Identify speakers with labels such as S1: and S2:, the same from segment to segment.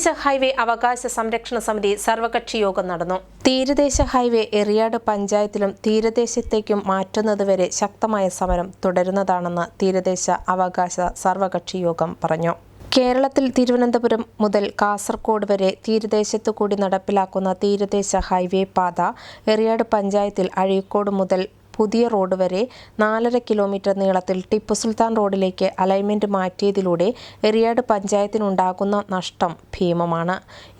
S1: തീരദേശ ഹൈവേ അവകാശ സംരക്ഷണ സമിതി സർവകക്ഷി യോഗം നടന്നു. തീരദേശ ഹൈവേ എറിയാട് പഞ്ചായത്തിലും തീരദേശത്തേക്കും മാറ്റുന്നതുവരെ ശക്തമായ സമരം തുടരുന്നതാണെന്ന് തീരദേശ അവകാശ സർവകക്ഷി യോഗം പറഞ്ഞു. കേരളത്തിൽ തിരുവനന്തപുരം മുതൽ കാസർഗോഡ് വരെ തീരദേശത്തു കൂടി നടപ്പിലാക്കുന്ന തീരദേശ ഹൈവേ പാത എറിയാട് പഞ്ചായത്തിൽ അഴീക്കോട് മുതൽ പുതിയ റോഡ് വരെ നാലര കിലോമീറ്റർ നീളത്തിൽ ടിപ്പു സുൽത്താൻ റോഡിലേക്ക് അലൈൻമെന്റ് മാറ്റിയതിലൂടെ എറിയാട് പഞ്ചായത്തിനുണ്ടാകുന്ന നഷ്ടം ഭീമമാണ്.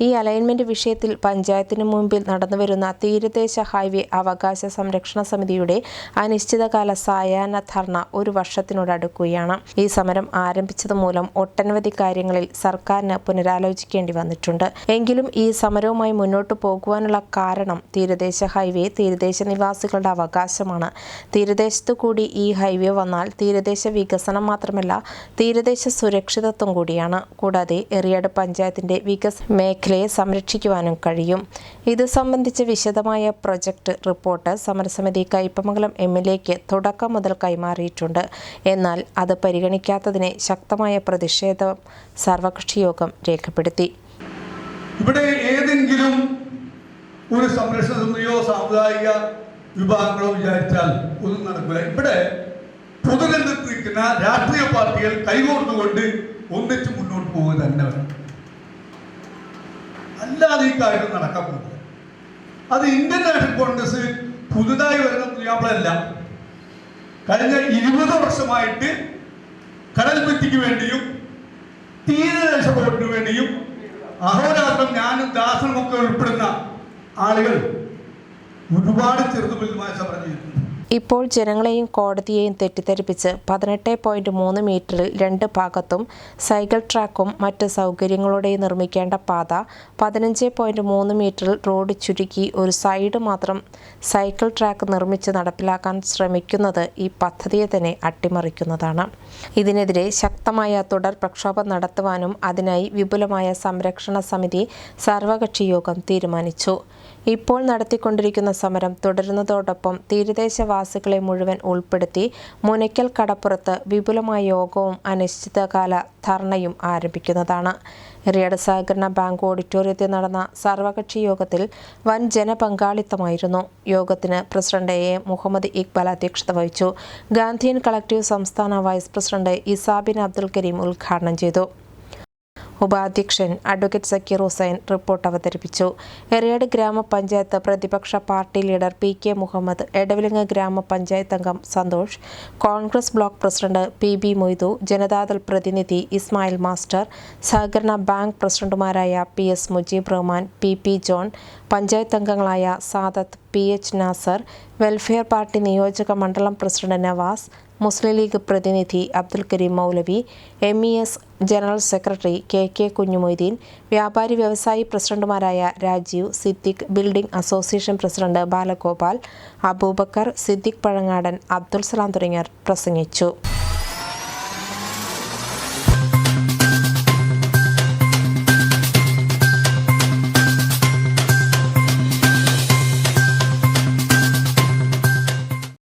S1: ഈ അലൈൻമെന്റ് വിഷയത്തിൽ പഞ്ചായത്തിന് മുമ്പിൽ നടന്നുവരുന്ന തീരദേശ ഹൈവേ അവകാശ സംരക്ഷണ സമിതിയുടെ അനിശ്ചിതകാല സായാഹ്ന ധർണ ഒരു വർഷത്തിനോടടുക്കുകയാണ് ഈ സമരം ആരംഭിച്ചത് മൂലം ഒട്ടനവധി കാര്യങ്ങളിൽ സർക്കാരിന് പുനരാലോചിക്കേണ്ടി വന്നിട്ടുണ്ട്. എങ്കിലും ഈ സമരവുമായി മുന്നോട്ട് പോകുവാനുള്ള കാരണം തീരദേശ ഹൈവേ തീരദേശ നിവാസികളുടെ അവകാശമാണ്. തീരദേശത്തു കൂടി ഈ ഹൈവേ വന്നാൽ തീരദേശ വികസനം മാത്രമല്ല തീരദേശ സുരക്ഷിതത്വം കൂടിയാണ്. കൂടാതെ എറിയാട് പഞ്ചായത്തിന്റെ വികസ മേഖലയെ സംരക്ഷിക്കുവാനും കഴിയും. ഇത് സംബന്ധിച്ച വിശദമായ പ്രൊജക്ട് റിപ്പോർട്ട് സമരസമിതി കയ്പമംഗലം എം എൽ എക്ക് തുടക്കം മുതൽ കൈമാറിയിട്ടുണ്ട്. എന്നാൽ അത് പരിഗണിക്കാത്തതിനെ ശക്തമായ പ്രതിഷേധം സർവകക്ഷി യോഗം രേഖപ്പെടുത്തി.
S2: ഇവിടെ ഏതെങ്കിലും ഒരു സംരക്ഷണ സമിതിയോ സാമുദായിക വിഭാഗങ്ങളോ വിചാരിച്ചാൽ ഒന്നും നടക്കില്ല ഇവിടെ പൊതുരംഗത്ത് നിൽക്കുന്ന രാഷ്ട്രീയ പാർട്ടികൾ കൈകോർത്തുകൊണ്ട് ഒന്നിച്ച് മുന്നോട്ട് പോവുക തന്നെ അല്ലാതെ ഈ കാര്യം നടക്കാൻ പോകുന്നത് അത് ഇന്ത്യൻ നാഷണൽ കോൺഗ്രസ് പുതുതായി വരുന്ന പുതിയാപ്പിളല്ല കഴിഞ്ഞ ഇരുപത് വർഷമായിട്ട് കടൽഭിത്തിക്ക് വേണ്ടിയും തീരദേശ റോഡിന് വേണ്ടിയും അഹോരാത്രം ഞാനും ദാസനും ഒക്കെ ഉൾപ്പെടുന്ന ആളുകൾ ഒരുപാട് ചെറുതുപലുമായ സമരം ചെയ്തിട്ടുണ്ട്.
S1: ഇപ്പോൾ ജനങ്ങളെയും കോടതിയെയും തെറ്റിദ്ധരിപ്പിച്ച് പതിനെട്ട് പോയിന്റ് മൂന്ന് മീറ്ററിൽ രണ്ട് ഭാഗത്തും സൈക്കിൾ ട്രാക്കും മറ്റ് സൗകര്യങ്ങളോടെയും നിർമ്മിക്കേണ്ട പാത പതിനഞ്ച് പോയിന്റ് മൂന്ന് മീറ്ററിൽ റോഡ് ചുരുക്കി ഒരു സൈഡ് മാത്രം സൈക്കിൾ ട്രാക്ക് നിർമ്മിച്ച് നടപ്പിലാക്കാൻ ശ്രമിക്കുന്നത് ഈ പദ്ധതിയെ തന്നെ അട്ടിമറിക്കുന്നതാണ്. ഇതിനെതിരെ ശക്തമായ തുടർ പ്രക്ഷോഭം നടത്തുവാനും അതിനായി വിപുലമായ സംരക്ഷണ സമിതി സർവകക്ഷി യോഗം തീരുമാനിച്ചു. ഇപ്പോൾ നടത്തിക്കൊണ്ടിരിക്കുന്ന സമരം തുടരുന്നതോടൊപ്പം തീരദേശവാസികളെ മുഴുവൻ ഉൾപ്പെടുത്തി മുനയ്ക്കൽ കടപ്പുറത്ത് വിപുലമായ യോഗവും അനിശ്ചിതകാല ധർണയും ആരംഭിക്കുന്നതാണ്. റിയഡ് സഹകരണ ബാങ്ക് ഓഡിറ്റോറിയത്തിൽ നടന്ന സർവകക്ഷി യോഗത്തിൽ വൻ ജനപങ്കാളിത്തമായിരുന്നു. യോഗത്തിന് പ്രസിഡന്റ് എ. മുഹമ്മദ് ഇക്ബാൽ അധ്യക്ഷത വഹിച്ചു. ഗാന്ധിയൻ കളക്ടീവ് സംസ്ഥാന വൈസ് പ്രസിഡന്റ് ഇസാബിൻ അബ്ദുൽ കരീം ഉദ്ഘാടനം ചെയ്തു. ഉപാധ്യക്ഷൻ അഡ്വക്കേറ്റ് സക്കീർ ഹുസൈൻ റിപ്പോർട്ട് അവതരിപ്പിച്ചു. എറിയാട് ഗ്രാമപഞ്ചായത്ത് പ്രതിപക്ഷ party leader P K Muhammad Edavilangu ഗ്രാമപഞ്ചായത്ത് അംഗം Santhosh Congress block president P B Moidu Janata Dal പ്രതിനിധി ഇസ്മായിൽ മാസ്റ്റർ സഹകരണ ബാങ്ക് പ്രസിഡന്റുമാരായ P S Mujeeb Rahman P P John panchayat അംഗങ്ങളായ Sadath P H Nasar welfare party നിയോജക മണ്ഡലം president Navas Muslim League പ്രതിനിധി Abdul Kareem Moulavi M E S general secretary K K Kunjumoideen വ്യാപാരി വ്യവസായി പ്രസിഡന്റുമാരായ Rajeev Siddique building association president Balagopal Aboobacker Siddique Pazhangadan Abdul Salam തുടങ്ങിയവർ പ്രസംഗിച്ചു.